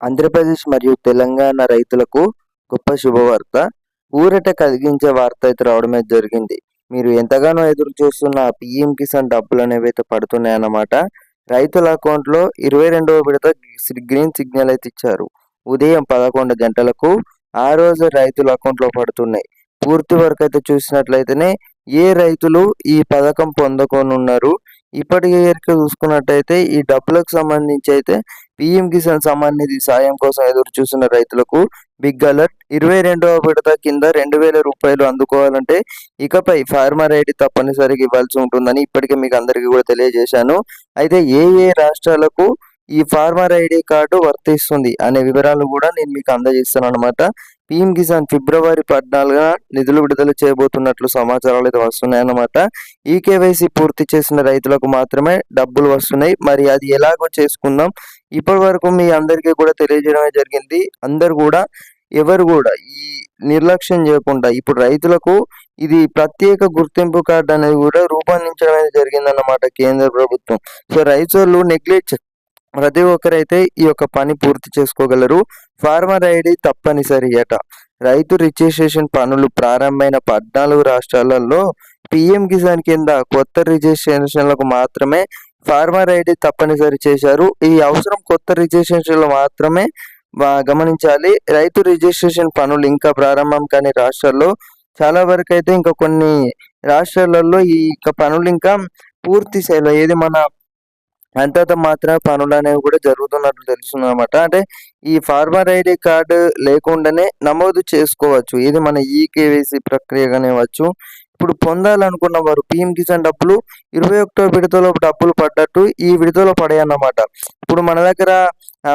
ఆంధ్రప్రదేశ్ మరియు తెలంగాణ రైతులకు గొప్ప శుభవార్త. ఊరట కలిగించే వార్త అయితే రావడమే జరిగింది. మీరు ఎంతగానో ఎదురు చూస్తున్న పిఎం కిసాన్ డబ్బులు అనేవి అయితే పడుతున్నాయన్నమాట రైతుల అకౌంట్లో ఇరవై రెండవ విడత గ్రీన్ సిగ్నల్ అయితే ఇచ్చారు. ఉదయం పదకొండు గంటలకు ఆ రోజు రైతుల అకౌంట్లో పడుతున్నాయి. పూర్తి వరకు అయితే చూసినట్లయితేనే ఏ రైతులు ఈ పథకం పొందకోనున్నారు? ఇప్పటికే చూసుకున్నట్టయితే ఈ డబ్బులకు సంబంధించి అయితే పిఎం కిసాన్ సమ్మాన్ నిధి సాయం కోసం ఎదురు చూస్తున్న రైతులకు బిగ్ అలర్ట్. ఇరవై రెండవ విడత కింద రెండు వేల రూపాయలు అందుకోవాలంటే ఇకపై ఫార్మర్ ఐడి తప్పనిసరిగా ఇవ్వాల్సి ఉంటుందని ఇప్పటికే మీకు అందరికీ కూడా తెలియజేశాను. అయితే ఏ ఏ రాష్ట్రాలకు ఈ ఫార్మర్ ఐడి కార్డు వర్తిస్తుంది అనే వివరాలు కూడా నేను మీకు అందజేస్తాను అనమాట పీఎం కిసాన్ ఫిబ్రవరి పద్నాలుగున నిధులు విడుదల చేయబోతున్నట్లు సమాచారాలు అయితే వస్తున్నాయన్నమాట ఈ కేవైసీ పూర్తి చేసిన రైతులకు మాత్రమే డబ్బులు వస్తున్నాయి. మరి అది ఎలాగో చేసుకుందాం. ఇప్పటి వరకు మీ అందరికీ కూడా తెలియజేయడమే జరిగింది. అందరు కూడా ఎవరు కూడా ఈ నిర్లక్ష్యం చేయకుండా ఇప్పుడు రైతులకు ఇది ప్రత్యేక గుర్తింపు కార్డు అనేది కూడా రూపొందించడం అనేది జరిగిందన్నమాట కేంద్ర ప్రభుత్వం. సో రైతులు నెగ్లెక్ట్ ప్రతి ఒక్కరైతే ఈ యొక్క పని పూర్తి చేసుకోగలరు. ఫార్మర్ ఐడి తప్పనిసరి అట రైతు రిజిస్ట్రేషన్ పనులు ప్రారంభమైన పద్నాలుగు రాష్ట్రాలలో పిఎం కిసాన్ కింద కొత్త రిజిస్ట్రేషన్లకు మాత్రమే ఫార్మర్ ఐడి తప్పనిసరి చేశారు. ఈ అవసరం కొత్త రిజిస్ట్రేషన్లు మాత్రమే గమనించాలి. రైతు రిజిస్ట్రేషన్ పనులు ఇంకా ప్రారంభం కాని రాష్ట్రాల్లో చాలా వరకు అయితే ఇంకా కొన్ని రాష్ట్రాలలో ఈ పనులు ఇంకా పూర్తి స్థాయిలో ఏది మన అంతంత మాత్రమే పనులు అనేవి కూడా జరుగుతున్నట్లు తెలుస్తుంది అనమాట అంటే ఈ ఫార్మర్ ఐడి కార్డు లేకుండానే నమోదు చేసుకోవచ్చు. ఇది మన ఈ కేవైసీ ప్రక్రియ కానివ్వచ్చు. ఇప్పుడు పొందాలనుకున్న వారు పిఎం కిసాన్ డబ్బులు ఇరవై ఒకటో విడతలో డబ్బులు పడ్డట్టు ఈ విడతలో పడాయన్నమాట. ఇప్పుడు మన దగ్గర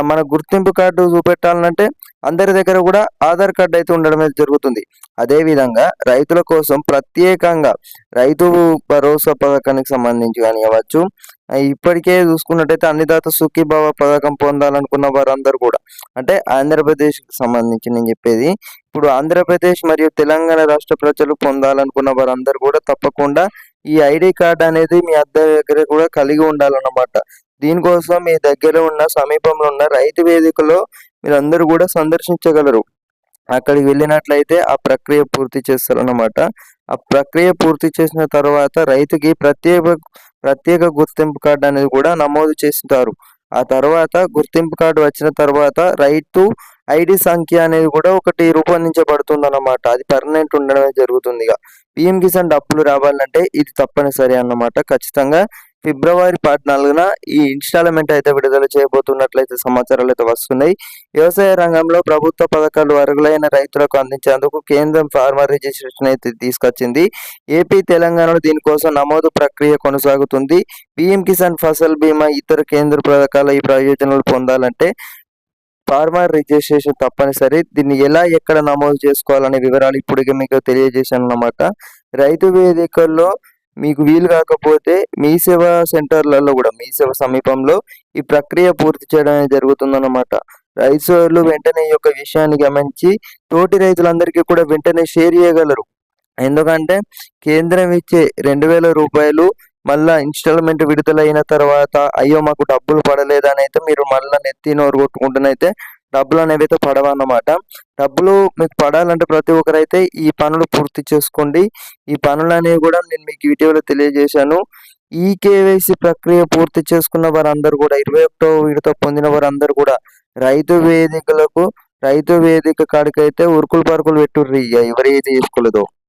మన గుర్తింపు కార్డు చూపెట్టాలంటే అందరి దగ్గర కూడా ఆధార్ కార్డు అయితే ఉండడం జరుగుతుంది. అదేవిధంగా రైతుల కోసం ప్రత్యేకంగా రైతు భరోసా పథకానికి సంబంధించి కానివ్వచ్చు ఇప్పటికే చూసుకున్నట్టయితే అన్నిదాత సుఖీభావ పథకం పొందాలనుకున్న వారందరూ కూడా అంటే ఆంధ్రప్రదేశ్కి సంబంధించి నేను చెప్పేది ఇప్పుడు ఆంధ్రప్రదేశ్ మరియు తెలంగాణ రాష్ట్ర ప్రజలు పొందాలనుకున్న వారందరూ కూడా తప్పకుండా ఈ ఐడి కార్డ్ అనేది మీ అద్దె దగ్గర కూడా కలిగి ఉండాలన్నమాట. దీనికోసం మీ దగ్గర ఉన్న సమీపంలో ఉన్న రైతు వేదికలో మీరందరూ కూడా సందర్శించగలరు. అక్కడికి వెళ్ళినట్లయితే ఆ ప్రక్రియ పూర్తి చేస్తారన్నమాట. ఆ ప్రక్రియ పూర్తి చేసిన తర్వాత రైతుకి ప్రత్యేక ప్రత్యేక గుర్తింపు కార్డు అనేది కూడా నమోదు చేస్తారు. ఆ తర్వాత గుర్తింపు కార్డు వచ్చిన తర్వాత రైతు ఐడి సంఖ్య అనేది కూడా ఒకటి రూపొందించబడుతుంది అన్నమాట అది పర్మనెంట్ ఉండడమే జరుగుతుంది ఇక. పిఎం కిసాన్ డబ్బులు రావాలంటే ఇది తప్పనిసరి అన్నమాట. ఖచ్చితంగా ఫిబ్రవరి పద్నాలుగున ఈ ఇన్స్టాల్మెంట్ అయితే విడుదల చేయబోతున్నట్లయితే సమాచారాలు అయితే వస్తున్నాయి. వ్యవసాయ రంగంలో ప్రభుత్వ పథకాలు అరుగులైన రైతులకు అందించేందుకు కేంద్రం ఫార్మర్ రిజిస్ట్రేషన్ అయితే తీసుకొచ్చింది. ఏపీ తెలంగాణలో దీనికోసం నమోదు ప్రక్రియ కొనసాగుతుంది. పిఎం కిసాన్ ఫసల్ బీమా ఇతర కేంద్ర పథకాల ఈ ప్రయోజనాలు పొందాలంటే ఫార్మర్ రిజిస్ట్రేషన్ తప్పనిసరి. దీన్ని ఎలా ఎక్కడ నమోదు చేసుకోవాలనే వివరాలు ఇప్పటికే మీకు తెలియజేశాను అన్నమాట. రైతు వేదికల్లో మీకు వీలు కాకపోతే మీ సేవా సెంటర్లలో కూడా మీ సేవ సమీపంలో ఈ ప్రక్రియ పూర్తి చేయడం జరుగుతుందన్నమాట. రైతులు వెంటనే ఈ యొక్క విషయాన్ని గమనించి తోటి రైతులందరికీ కూడా వెంటనే షేర్ చేయగలరు. ఎందుకంటే కేంద్రం ఇచ్చే రెండు వేల రూపాయలు మళ్ళా ఇన్స్టాల్మెంట్ విడుదలైన తర్వాత అయ్యో మాకు డబ్బులు పడలేదని అయితే మీరు మళ్ళీ నెత్తి నోరు కొట్టుకుంటున్నైతే డబ్బులు అనేవి అయితే పడవన్నమాట. డబ్బులు మీకు పడాలంటే ప్రతి ఒక్కరైతే ఈ పనులు పూర్తి చేసుకోండి. ఈ పనులు అనేవి కూడా నేను మీకు వీడియోలో తెలియజేశాను. ఈ కేవైసీ ప్రక్రియ పూర్తి చేసుకున్న వారందరూ కూడా ఇరవై ఒకటో విడత పొందిన వారందరూ కూడా రైతు వేదికలకు రైతు వేదిక కాడికైతే ఉరుకులు పరుకులు పెట్టుర్రి. ఎవరైతే చేసుకోలేదో.